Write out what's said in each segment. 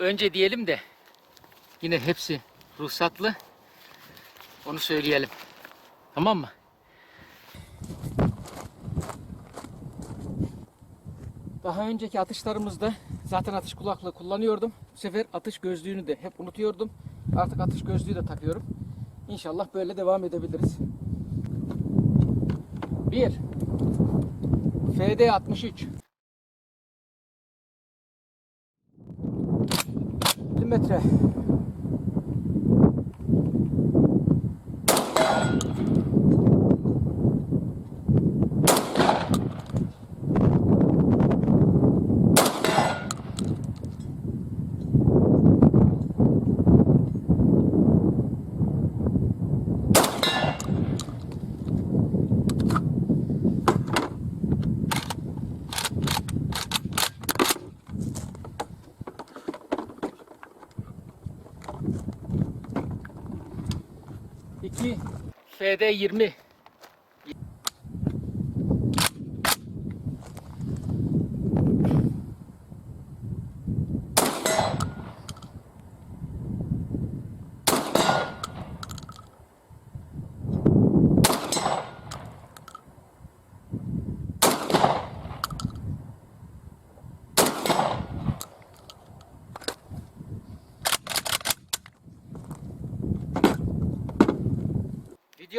önce diyelim de yine hepsi ruhsatlı. Onu söyleyelim. Tamam mı? Daha önceki atışlarımızda zaten atış kulaklığı kullanıyordum. Bu sefer atış gözlüğünü de hep unutuyordum. Artık atış gözlüğü de takıyorum. İnşallah böyle devam edebiliriz. 1 FD 63 milimetre TD20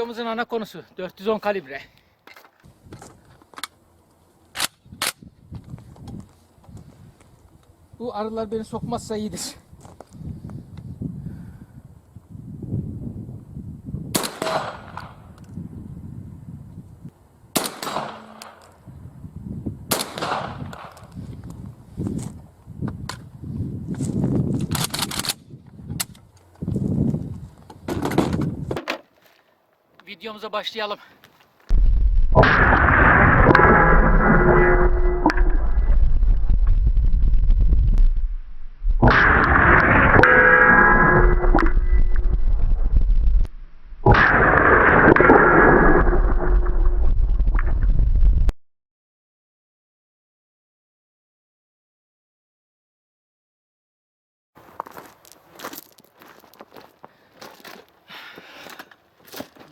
Videomuzun ana konusu 410 kalibre. Bu arılar beni sokmazsa iyidir. Videomuza başlayalım.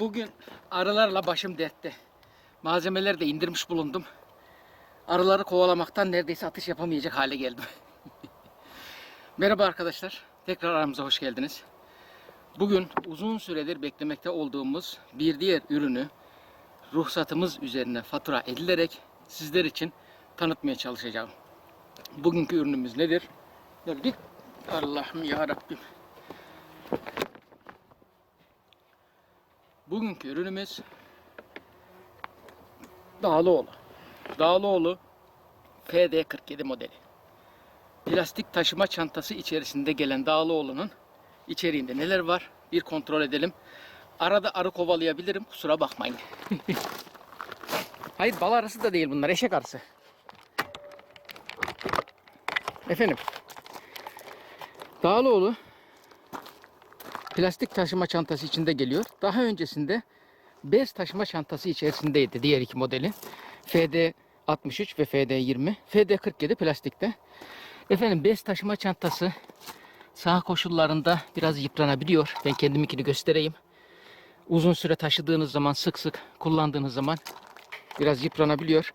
Bugün arılarla başım dertte. Malzemeleri de indirmiş bulundum. Arıları kovalamaktan neredeyse atış yapamayacak hale geldim. Merhaba arkadaşlar. Tekrar aramıza hoş geldiniz. Bugün uzun süredir beklemekte olduğumuz bir diğer ürünü ruhsatımız üzerine fatura edilerek sizler için tanıtmaya çalışacağım. Bugünkü ürünümüz nedir? Geldik. Allah'ım ya Rabbim. Bugünkü ürünümüz Dağlıoğlu. Dağlıoğlu FD47 modeli. Plastik taşıma çantası içerisinde gelen Dağlıoğlu'nun içeriğinde neler var? Bir kontrol edelim. Arada arı kovalayabilirim. Kusura bakmayın. Hayır bal arısı da değil bunlar. Eşek arısı. Efendim. Dağlıoğlu plastik taşıma çantası içinde geliyor. Daha öncesinde bez taşıma çantası içerisindeydi diğer iki modeli. FD 63 ve FD 20. FD 47 plastikte. Efendim bez taşıma çantası sağ koşullarında biraz yıpranabiliyor. Ben kendiminkini göstereyim. Uzun süre taşıdığınız zaman sık sık kullandığınız zaman biraz yıpranabiliyor.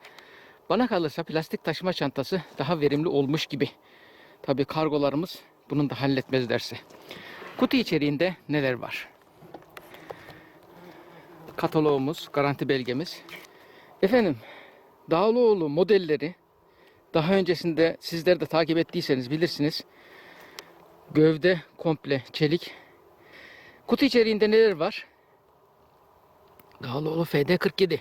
Bana kalırsa plastik taşıma çantası daha verimli olmuş gibi. Tabii kargolarımız bunun da halletmezlerse. Kutu içeriğinde neler var? Kataloğumuz, garanti belgemiz. Efendim, Dağlıoğlu modelleri daha öncesinde sizler de takip ettiyseniz bilirsiniz. Gövde komple çelik. Kutu içeriğinde neler var? Dağlıoğlu FD47.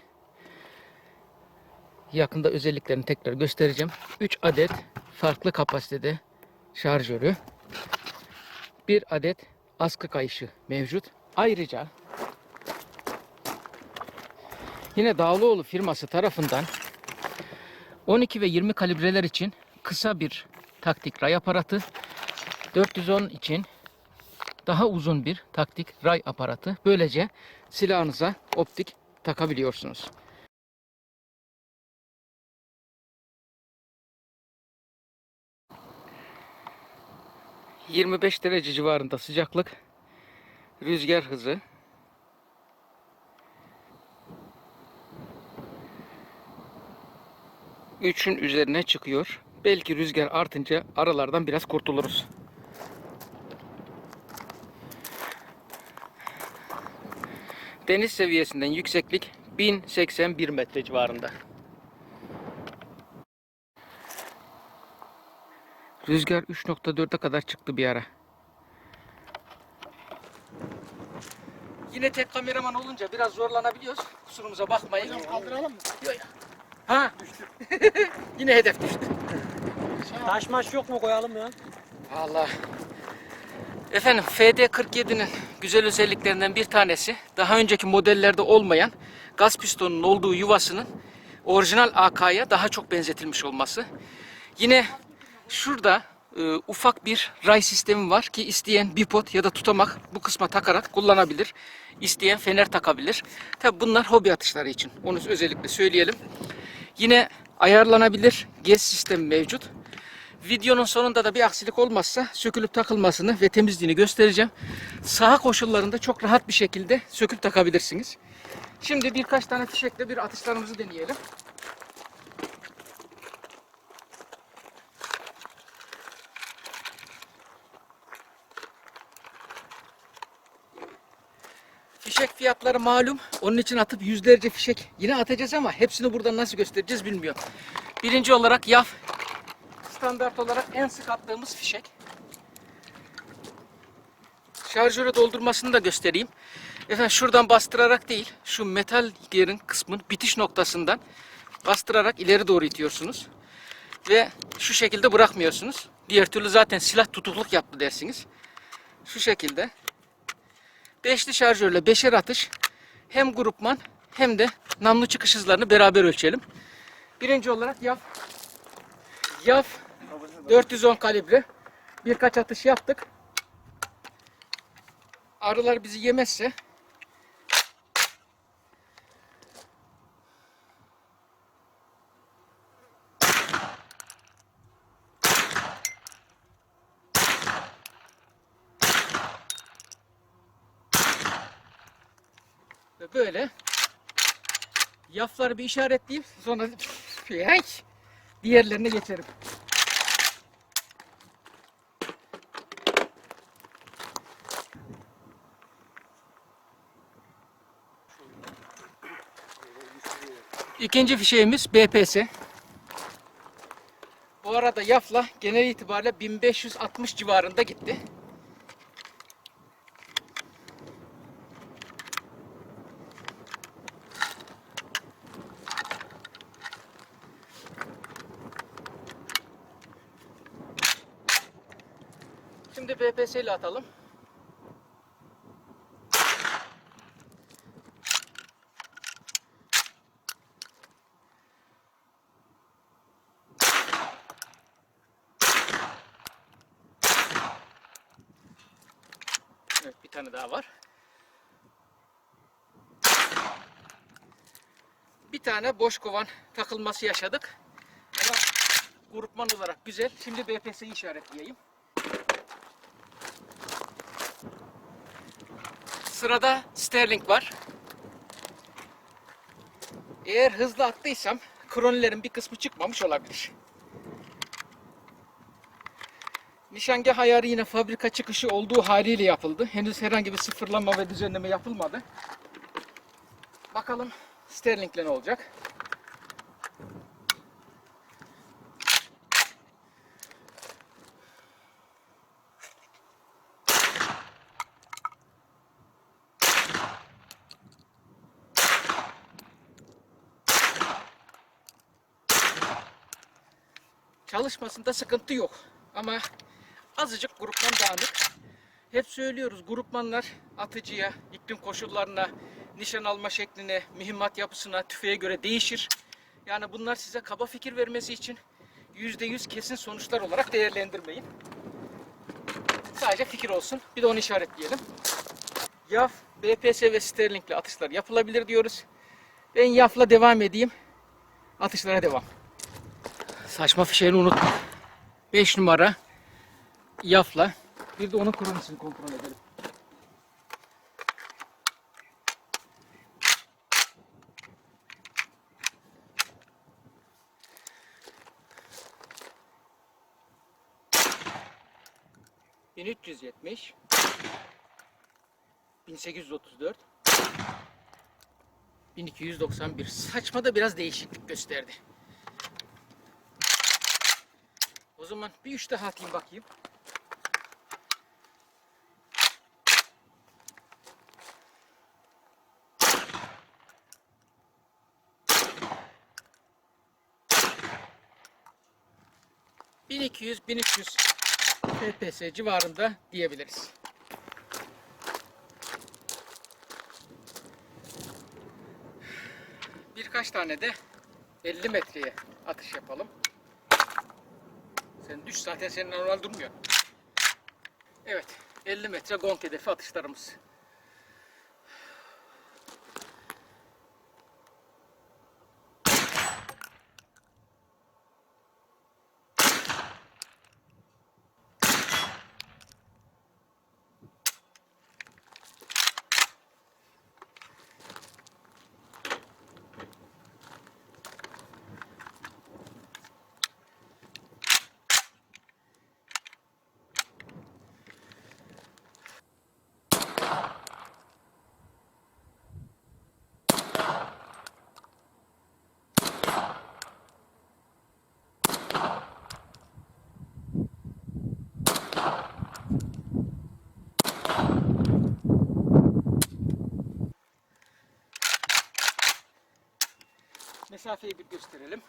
Yakında özelliklerini tekrar göstereceğim. 3 adet farklı kapasitede şarjörü bir adet askı kayışı mevcut. Ayrıca yine Dağlıoğlu firması tarafından 12 ve 20 kalibreler için kısa bir taktik ray aparatı, 410 için daha uzun bir taktik ray aparatı. Böylece silahınıza optik takabiliyorsunuz. 25 derece civarında sıcaklık. Rüzgar hızı. Üçün üzerine çıkıyor. Belki rüzgar artınca aralardan biraz kurtuluruz. Deniz seviyesinden yükseklik 1081 metre civarında. Rüzgar 3.4'e kadar çıktı bir ara. Yine tek kameraman olunca biraz zorlanabiliyoruz. Kusurumuza bakmayın. Hocam kaldıralım mı? Ha düştü. Yine hedef düştü. Taş maş yok mu koyalım ya? Allah. Efendim FD47'nin güzel özelliklerinden bir tanesi daha önceki modellerde olmayan gaz pistonunun olduğu yuvasının orijinal AK'ya daha çok benzetilmiş olması. Yine şurada e, ufak bir ray sistemi var ki isteyen bipod ya da tutamak bu kısma takarak kullanabilir. İsteyen fener takabilir. Tabi bunlar hobi atışları için. Onu özellikle söyleyelim. Yine ayarlanabilir gez sistemi mevcut. Videonun sonunda da bir aksilik olmazsa sökülüp takılmasını ve temizliğini göstereceğim. Saha koşullarında çok rahat bir şekilde söküp takabilirsiniz. Şimdi birkaç tane fişekle bir atışlarımızı deneyelim. Fişek fiyatları malum. Onun için atıp yüzlerce fişek yine atacağız ama hepsini buradan nasıl göstereceğiz bilmiyorum. Birinci olarak yaf standart olarak en sık attığımız fişek. Şarjöre doldurmasını da göstereyim. Efendim şuradan bastırarak değil, şu metal yerin kısmın bitiş noktasından bastırarak ileri doğru itiyorsunuz. Ve şu şekilde bırakmıyorsunuz. Diğer türlü zaten silah tutukluk yaptı dersiniz. Şu şekilde. Beşli şarjörle beşer atış hem grupman hem de namlu çıkış hızlarını beraber ölçelim. Birinci olarak yaf. Yaf 410 kalibre. Birkaç atış yaptık. Arılar bizi yemezse ve böyle yafları bir işaretleyip sonra diğerlerine geçerim. İkinci fişeğimiz BPS. Bu arada yafla genel itibariyle 1560 civarında gitti. İle atalım. Evet bir tane daha var. Bir tane boş kovan takılması yaşadık. Ama grupman olarak güzel. Şimdi BPS'yi işaretleyeyim. Sırada Sterling var. Eğer hızlı attıysam kronilerin bir kısmı çıkmamış olabilir. Nişangah ayarı yine fabrika çıkışı olduğu haliyle yapıldı. Henüz herhangi bir sıfırlama ve düzenleme yapılmadı. Bakalım Sterling'le ne olacak? Çalışmasında sıkıntı yok. Ama azıcık grupman dağınık. Hep söylüyoruz grupmanlar atıcıya, iklim koşullarına, nişan alma şekline, mühimmat yapısına, tüfeğe göre değişir. Yani bunlar size kaba fikir vermesi için %100 kesin sonuçlar olarak değerlendirmeyin. Sadece fikir olsun. Bir de onu işaretleyelim. YAF, BPS ve Sterling'le atışlar yapılabilir diyoruz. Ben YAF'la devam edeyim. Atışlara devam. Saçma fişeğini unutma. 5 numara yafla Bir de onun kronisini kontrol edelim. Bin üç yüz yetmiş. Bin sekiz yüz otuz dört. 1291. Saçma da biraz değişiklik gösterdi. O zaman bir üç daha atayım bakayım. ...1200-1300 FPS civarında diyebiliriz. Birkaç tane de 50 metreye atış yapalım. Sen düş zaten senin normal durmuyor. Evet 50 metre gong hedefi atışlarımız. Mesafeyi bir gösterelim.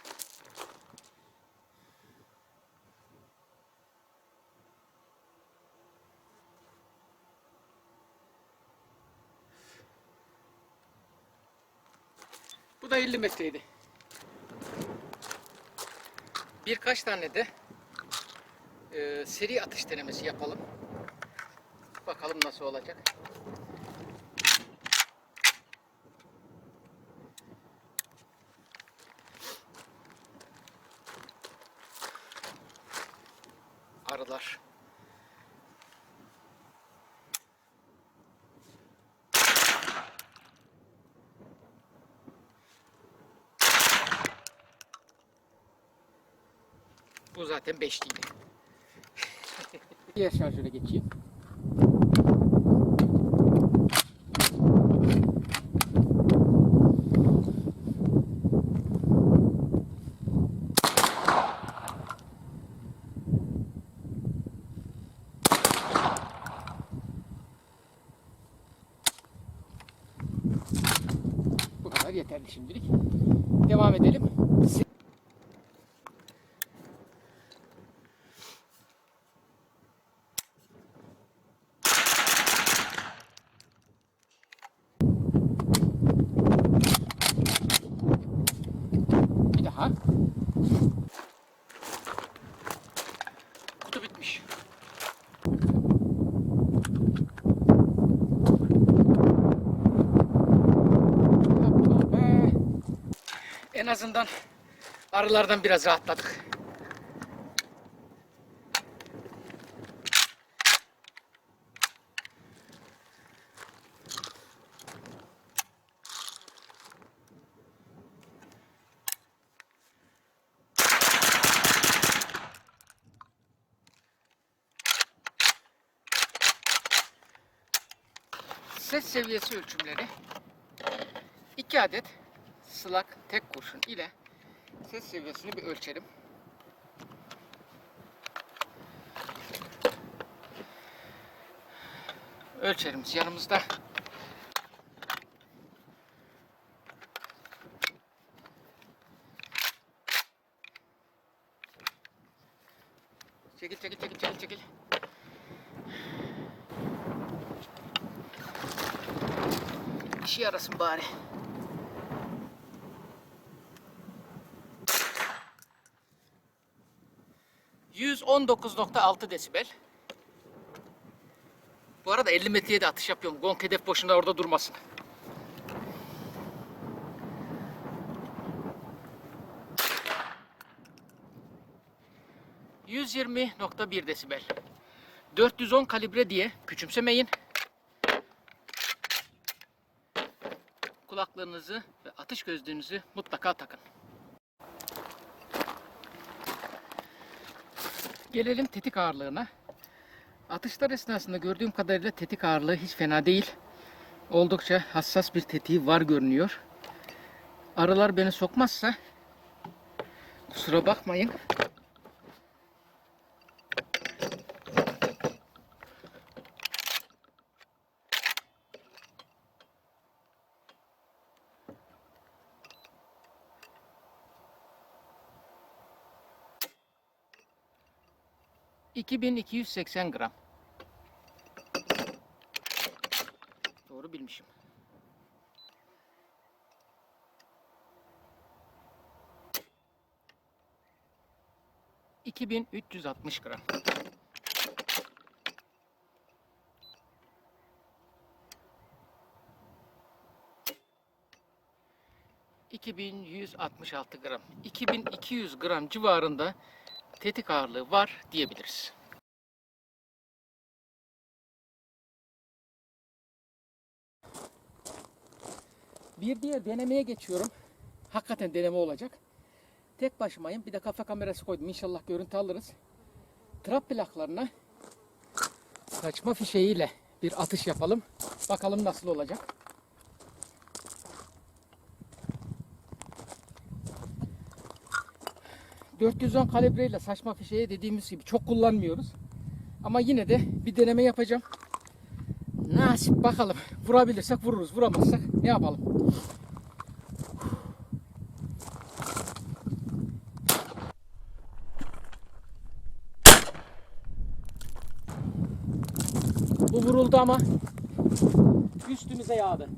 Bu da 50 metreydi. Birkaç tane de e, seri atış denemesi yapalım. Bakalım nasıl olacak. Arılar. Bu zaten beşliydi. Diğer şarjöre geçeyim. Yeterli şimdilik. Devam edelim. Bir daha. Kutu bitmiş. Yapma be. En azından arılardan biraz rahatladık. Ses seviyesi ölçümleri 2 adet slak tek kurşun ile ses seviyesini bir ölçelim. Ölçerimiz yanımızda. Çekil çekil çekil çekil çekil. İşe yarasın bari. %119.6 desibel. Bu arada 50 metreye de atış yapıyorum. Gong hedef boşuna orada durmasın. %120.1 desibel. 410 kalibre diye küçümsemeyin. Kulaklığınızı ve atış gözlüğünüzü mutlaka takın. Gelelim tetik ağırlığına. Atışlar esnasında gördüğüm kadarıyla tetik ağırlığı hiç fena değil. Oldukça hassas bir tetiği var görünüyor. Arılar beni sokmazsa kusura bakmayın. ...2280 gram. Doğru bilmişim. ...2360 gram. ...2166 gram. 2200 gram civarında... ...tetik ağırlığı var diyebiliriz. Bir diğer denemeye geçiyorum. Hakikaten deneme olacak. Tek başımayım. Bir de kafa kamerası koydum. İnşallah görüntü alırız. Trap plaklarına saçma fişeğiyle bir atış yapalım. Bakalım nasıl olacak. ...410 kalibreyle saçma fişeği dediğimiz gibi çok kullanmıyoruz. Ama yine de bir deneme yapacağım. Nasip bakalım. Vurabilirsek vururuz. Vuramazsak ne yapalım? Bu vuruldu ama üstümüze yağdı.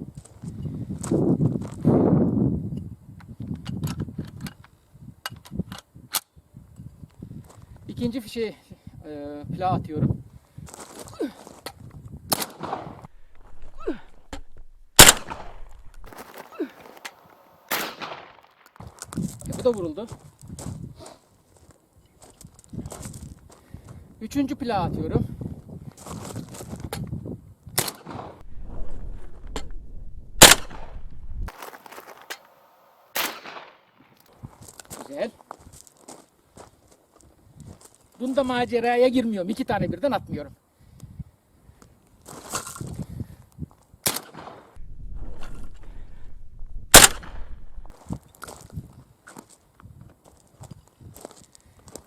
İkinci fişeği e, plağa atıyorum. E, bu da vuruldu. Üçüncü plağa atıyorum. Güzel. Bunda maceraya girmiyorum. İki tane birden atmıyorum.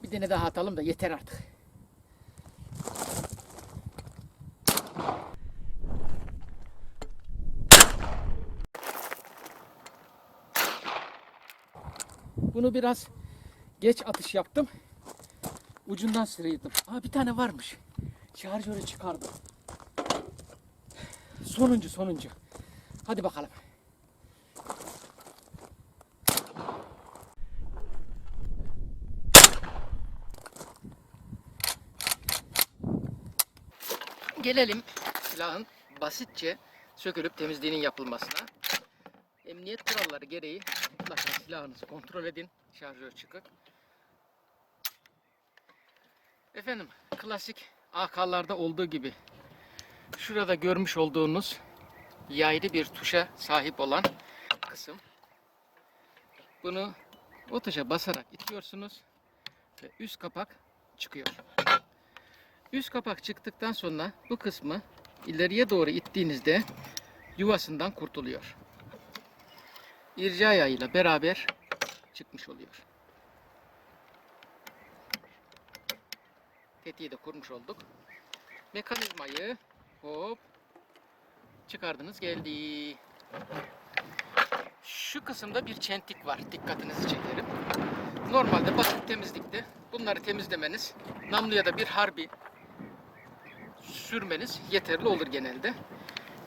Bir tane daha atalım da yeter artık. Bunu biraz geç atış yaptım. Ucundan sıyırdım. Aa bir tane varmış. Şarjörü çıkardım. Sonuncu sonuncu. Hadi bakalım. Gelelim silahın basitçe sökülüp temizliğinin yapılmasına. Emniyet kuralları gereği mutlaka silahınızı kontrol edin. Şarjör çıkık. Efendim klasik AK'larda olduğu gibi şurada görmüş olduğunuz yaylı bir tuşa sahip olan kısım. Bunu o tuşa basarak itiyorsunuz ve üst kapak çıkıyor. Üst kapak çıktıktan sonra bu kısmı ileriye doğru ittiğinizde yuvasından kurtuluyor. İrca yayıyla beraber çıkmış oluyor. Tetiği de kurmuş olduk. Mekanizmayı hop çıkardınız geldi. Şu kısımda bir çentik var. Dikkatinizi çekerim. Normalde basit temizlikte bunları temizlemeniz namluya da bir harbi sürmeniz yeterli olur genelde.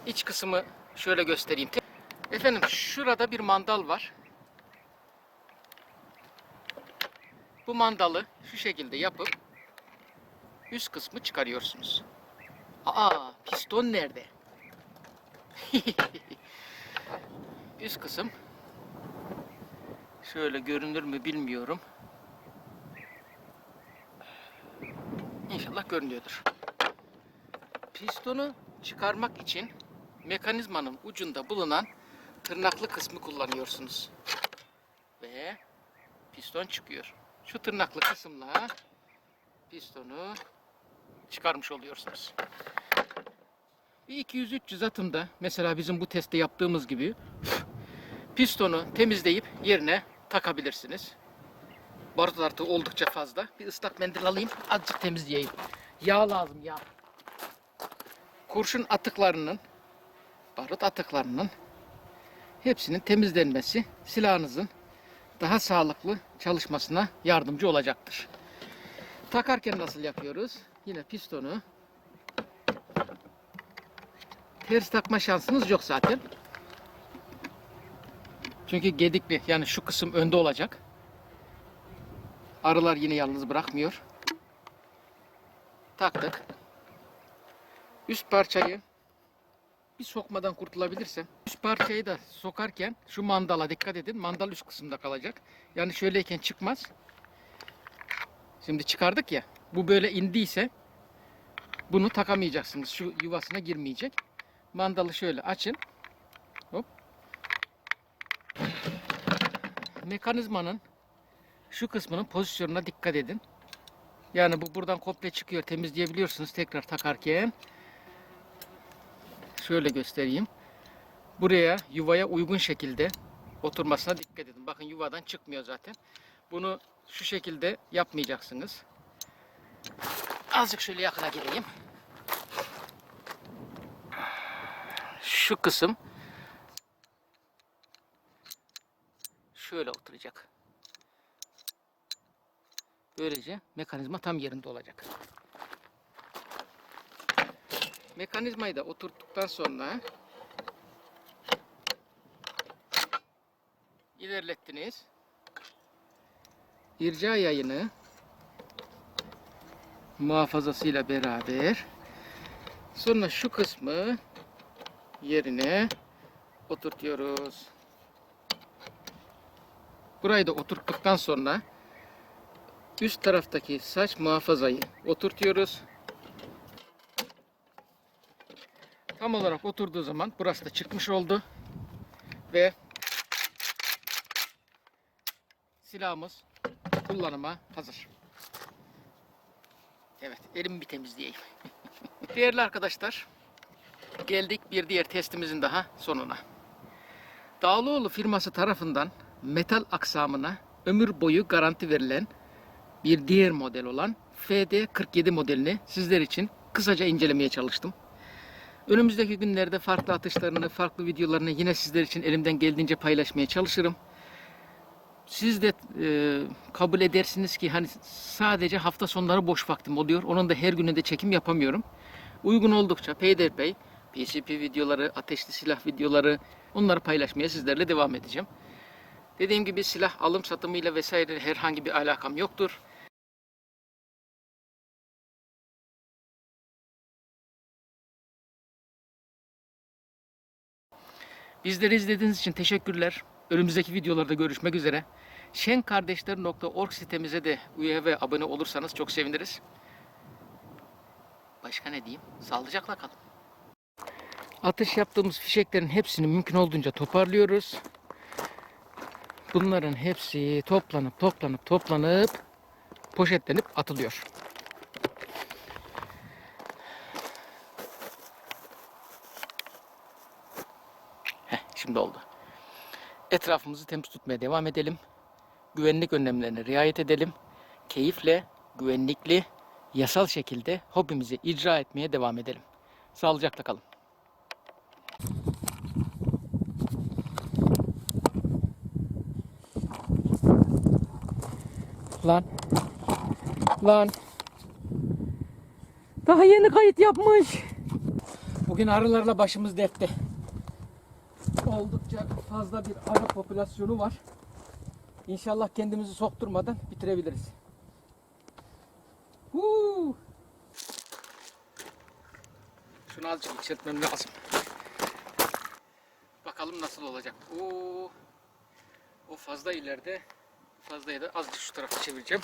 İç kısmı şöyle göstereyim. Efendim şurada bir mandal var. Bu mandalı şu şekilde yapıp üst kısmı çıkarıyorsunuz. Aa piston nerede? üst kısım şöyle görünür mü bilmiyorum. İnşallah görünüyordur. Pistonu çıkarmak için mekanizmanın ucunda bulunan tırnaklı kısmı kullanıyorsunuz. Ve piston çıkıyor. Şu tırnaklı kısımla pistonu çıkarmış oluyorsunuz. Bir 200-300 atımda mesela bizim bu testte yaptığımız gibi pistonu temizleyip yerine takabilirsiniz. Barut artığı oldukça fazla. Bir ıslak mendil alayım. Azıcık temizleyeyim. Yağ lazım yağ. Kurşun atıklarının barut atıklarının hepsinin temizlenmesi silahınızın daha sağlıklı çalışmasına yardımcı olacaktır. Takarken nasıl yapıyoruz? Yine pistonu ters takma şansınız yok zaten. Çünkü gedikli yani şu kısım önde olacak. Arılar yine yalnız bırakmıyor. Taktık. Üst parçayı bir sokmadan kurtulabilirsem üst parçayı da sokarken şu mandala dikkat edin. Mandal üst kısımda kalacak. Yani şöyleyken çıkmaz. Şimdi çıkardık ya. Bu böyle indiyse bunu takamayacaksınız. Şu yuvasına girmeyecek. Mandalı şöyle açın. Hop. Mekanizmanın şu kısmının pozisyonuna dikkat edin. Yani bu buradan komple çıkıyor. Temizleyebiliyorsunuz tekrar takarken. Şöyle göstereyim. Buraya yuvaya uygun şekilde oturmasına dikkat edin. Bakın yuvadan çıkmıyor zaten. Bunu şu şekilde yapmayacaksınız. Azıcık şöyle yakına geleyim. Şu kısım şöyle oturacak. Böylece mekanizma tam yerinde olacak. Mekanizmayı da oturttuktan sonra ilerlettiniz. İrca yayını muhafazasıyla beraber sonra şu kısmı yerine oturtuyoruz. Burayı da oturttuktan sonra üst taraftaki saç muhafazayı oturtuyoruz. Tam olarak oturduğu zaman burası da çıkmış oldu. Ve silahımız kullanıma hazır. Evet, elimi bir temizleyeyim. Değerli arkadaşlar, geldik bir diğer testimizin daha sonuna. Dağlıoğlu firması tarafından metal aksamına ömür boyu garanti verilen bir diğer model olan FD47 modelini sizler için kısaca incelemeye çalıştım. Önümüzdeki günlerde farklı atışlarını, farklı videolarını yine sizler için elimden geldiğince paylaşmaya çalışırım. Siz de e, kabul edersiniz ki hani sadece hafta sonları boş vaktim oluyor. Onun da her gününde çekim yapamıyorum. Uygun oldukça peyderpey PCP videoları, ateşli silah videoları onları paylaşmaya sizlerle devam edeceğim. Dediğim gibi silah alım satımıyla vesaire herhangi bir alakam yoktur. Bizleri izlediğiniz için teşekkürler. Önümüzdeki videolarda görüşmek üzere. şenkardeşler.org sitemize de üye ve abone olursanız çok seviniriz. Başka ne diyeyim? Sağlıcakla kalın. Atış yaptığımız fişeklerin hepsini mümkün olduğunca toparlıyoruz. Bunların hepsi toplanıp toplanıp toplanıp poşetlenip atılıyor. Heh, şimdi oldu. Etrafımızı temiz tutmaya devam edelim. Güvenlik önlemlerine riayet edelim. Keyifle, güvenlikli, yasal şekilde hobimizi icra etmeye devam edelim. Sağlıcakla kalın. Lan. Lan. Daha yeni kayıt yapmış. Bugün arılarla başımız dertte. Oldukça fazla bir arı popülasyonu var. İnşallah kendimizi sokturmadan bitirebiliriz. Huu. Şunu azıcık yükseltmem lazım. Bakalım nasıl olacak. Oo. O fazla ileride. Fazlayı da azıcık şu tarafa çevireceğim.